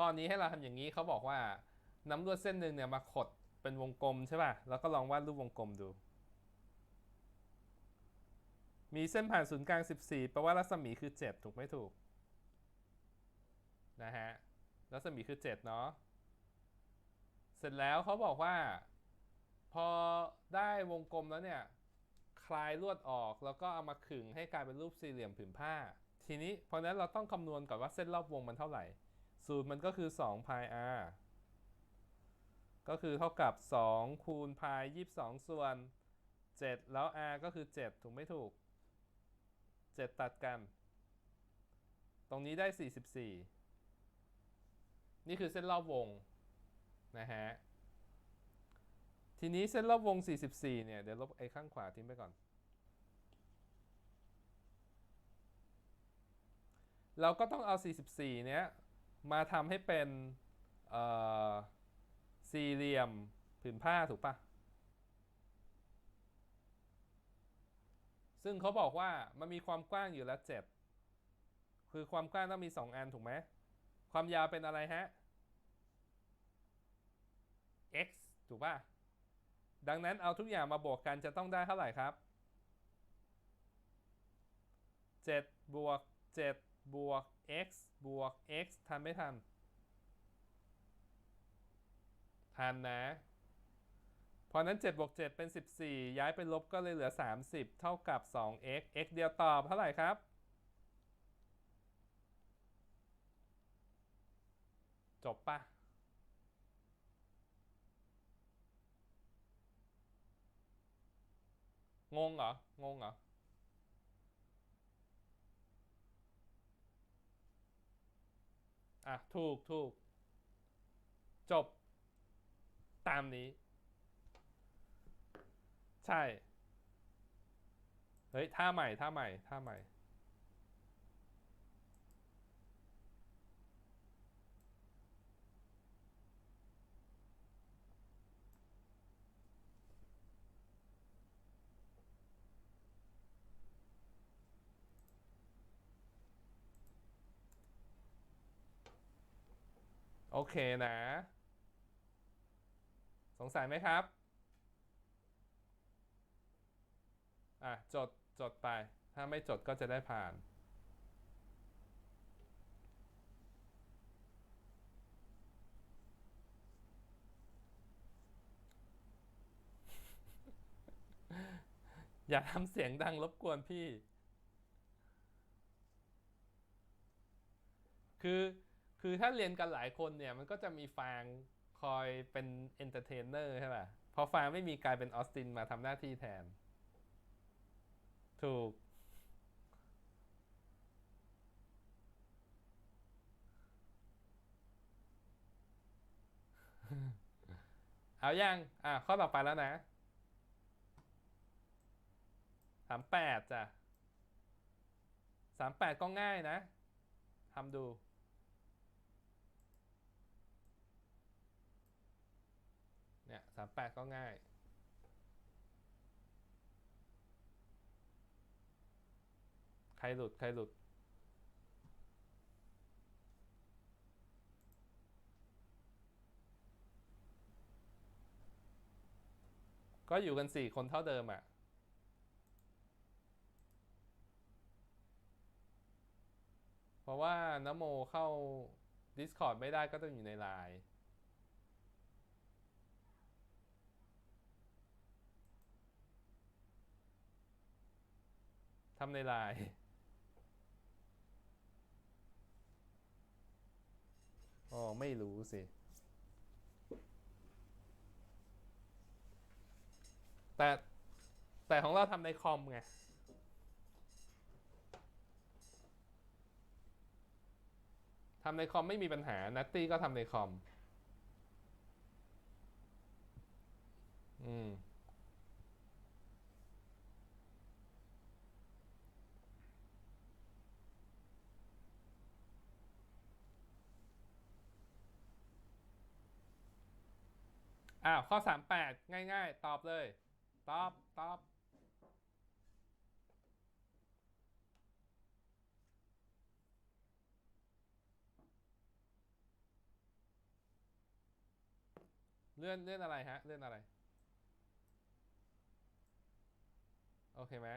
ข้อนี้ให้เราทำอย่างนี้เขาบอกว่าน้ำลวดเส้นหนึ่งเนี่ยมาขดเป็นวงกลมใช่ป่ะ แล้วก็ลองวาดรูปวงกลมดู มีเส้นผ่านศูนย์กลาง 14แปลว่ารัศมีคือ 7 ถูกไหมถูก นะฮะ รัศมีคือ 7 เนาะ เสร็จแล้วเขาบอกว่า พอได้วงกลมแล้วเนี่ย คลายลวดออกแล้วก็เอามาขึงให้กลายเป็นรูปสี่เหลี่ยมผืนผ้า ทีนี้เพราะนั้นเราต้องคำนวณก่อนว่าเส้นรอบวงมันเท่าไหร่ สูตรมันก็คือ2 pi r ก็คือเท่ากับ 2 คูณ pi 22 ส่วน 7 แล้ว r ก็คือ 7 ถูกไม่ถูก 7 ตัดกัน ตรงนี้ได้ 44 นี่คือเส้นรอบวง นะฮะ ทีนี้เส้นรอบวง 44 เนี่ย เดี๋ยวลบไอ้ข้างขวาทิ้งไปก่อน เราก็ต้องเอา 44 เนี้ย มาทำให้เป็นเอ่อสี่เหลี่ยมผืนผ้าถูกปะซึ่งเขาบอกว่ามันมีความกว้างอยู่แล้ว7คือความกว้างต้องมี 2 อันถูกไหม ความยาวเป็นอะไรฮะ x ถูกปะดังนั้นเอาทุกอย่างมาบวกกันจะต้องได้เท่าไหร่ครับ 7 บวก 7 บวก x บวก x ทันไม่ทัน ทันนะ เพราะนั้น 7 บวก 7 เป็น 14 ย้ายไปลบก็เลยเหลือ 30 เท่ากับ 2x x เดียวตอบเท่าไหร่ครับ จบปะงงเหรอ งงเหรอ อะ ถูกถูก จบ ตามนี้ ใช่ เฮ้ย ท่าใหม่ ท่าใหม่ ท่าใหม่ โอเคนะ สงสัยไหมครับ อะ จด จดไป ถ้าไม่จดก็จะได้ผ่านอย่าทำเสียงดังรบกวนพี่ คือ คือถ้าเรียนกันหลายคนเนี่ยมันก็จะมีฟางคอยเป็นเอนเตอร์เทนเนอร์ใช่ป่ะพอฟางไม่มีกลายเป็นออสตินมาทำหน้าที่แทน ถูก เอายังอะข้อต่อไปแล้วนะสามแปดจ้ะสามแปดก็ง่ายนะทำดู เนี่ย สามแปดก็ง่าย ใครหลุด ใครหลุด ก็อยู่กันสี่คนเท่าเดิมอะเพราะว่านโมเข้า Discord ไม่ได้ก็ต้องอยู่ในไลน์ ทำในไลน์อ๋อ ไม่รู้สิ แต่แต่ของเราทำในคอมไง ทำในคอมไม่มีปัญหา นัตตี้ก็ทำในคอม อืม อ้าวข้อสามแปดง่าย ๆ ตอบเลย ตอบ ตอบ เลื่อนเลื่อนอะไรฮะ เลื่อนอะไร โอเคไหม